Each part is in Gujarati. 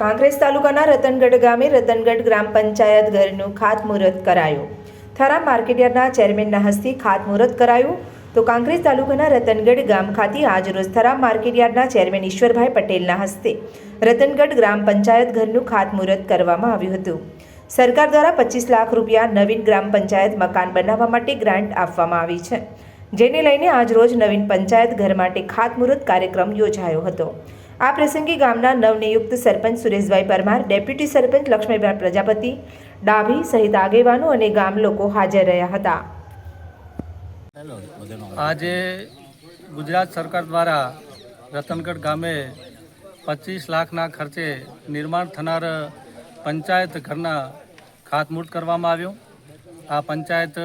કાંકરેજ તાલુકાના રતનગઢ ગામે રતનગઢ ગ્રામ પંચાયત ઘરનું ખાતમુહૂર્ત કરાયું. થરા માર્કેટયાર્ડના ચેરમેનના હસ્તે ખાતમુહૂર્ત કરાયું. તો કાંકરેજ તાલુકાના રતનગઢ ગામ ખાતે આજરોજ થરા માર્કેટયાર્ડના ચેરમેન ઈશ્વરભાઈ પટેલના હસ્તે રતનગઢ ગ્રામ પંચાયત ઘરનું ખાતમુહૂર્ત કરવામાં આવ્યું હતું. સરકાર દ્વારા પચીસ લાખ રૂપિયા નવીન ગ્રામ પંચાયત મકાન બનાવવા માટે ગ્રાન્ટ આપવામાં આવી છે. જેને લઈને આજરોજ નવીન પંચાયત ઘર માટે ખાતમુહૂર્ત કાર્યક્રમ યોજાયો હતો. આ પ્રસંગે ગામના નવનિયુક્ત સરપંચ સુરેશભાઈ પરમાર, ડેપ્યુટી સરપંચ લક્ષ્મીભાઈ પ્રજાપતિ, ડાભી સહિત આગેવાનો અને ગામ લોકો હાજર રહ્યા હતા. આજે ગુજરાત સરકાર દ્વારા રતનગઢ ગામે પચીસ લાખના ખર્ચે નિર્માણ થનાર પંચાયત ઘરના ખાતમુહૂર્ત કરવામાં આવ્યું. આ પંચાયત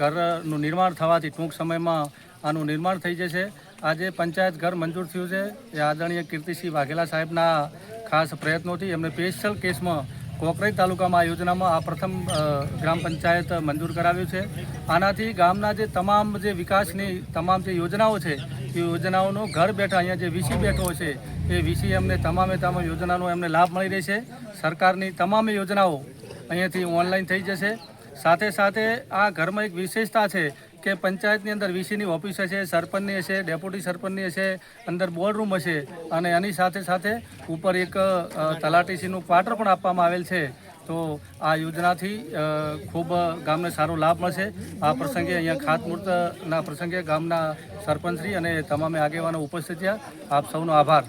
ઘરનું નિર્માણ થવાથી ટૂંક સમયમાં આનું નિર્માણ થઈ જશે. આજે પંચાયત ઘર મંજૂર થયું છે. એ આદરણીય કીર્તિસિંહ વાઘેલા સાહેબના ખાસ પ્રયત્નોથી એમને સ્પેશિયલ કેસમાં કોકરેજ તાલુકામાં આ યોજનામાં આ પ્રથમ ગ્રામ પંચાયત મંજૂર કરાવ્યું છે. આનાથી ગામના જે તમામ જે વિકાસની તમામ જે યોજનાઓ છે, એ યોજનાઓનો ઘર બેઠા અહીંયા જે વીસી બેઠો છે, એ વીસી એમને તમામે તમામ યોજનાનો એમને લાભ મળી રહેશે સરકારની તમામ યોજનાઓ અહીંયાથી ઓનલાઈન થઈ જશે. સાથે સાથે આ ઘરમાં એક વિશેષતા છે કે પંચાયતની અંદર વીસીની ઓફિસ હશે, સરપંચની હશે, ડેપ્યુટી સરપંચની હશે, અંદર બોર્ડ રૂમ હશે અને એની સાથે સાથે ઉપર એક તલાટીસીનું ક્વાર્ટર પણ આપવામાં આવેલ છે. તો આ યોજનાથી ખૂબ ગામને સારો લાભ મળશે. આ પ્રસંગે અહીંયા ખાતમુહૂર્તના પ્રસંગે ગામના સરપંચશ્રી અને તમામે આગેવાનો ઉપસ્થિત થયા. આપ સૌનો આભાર.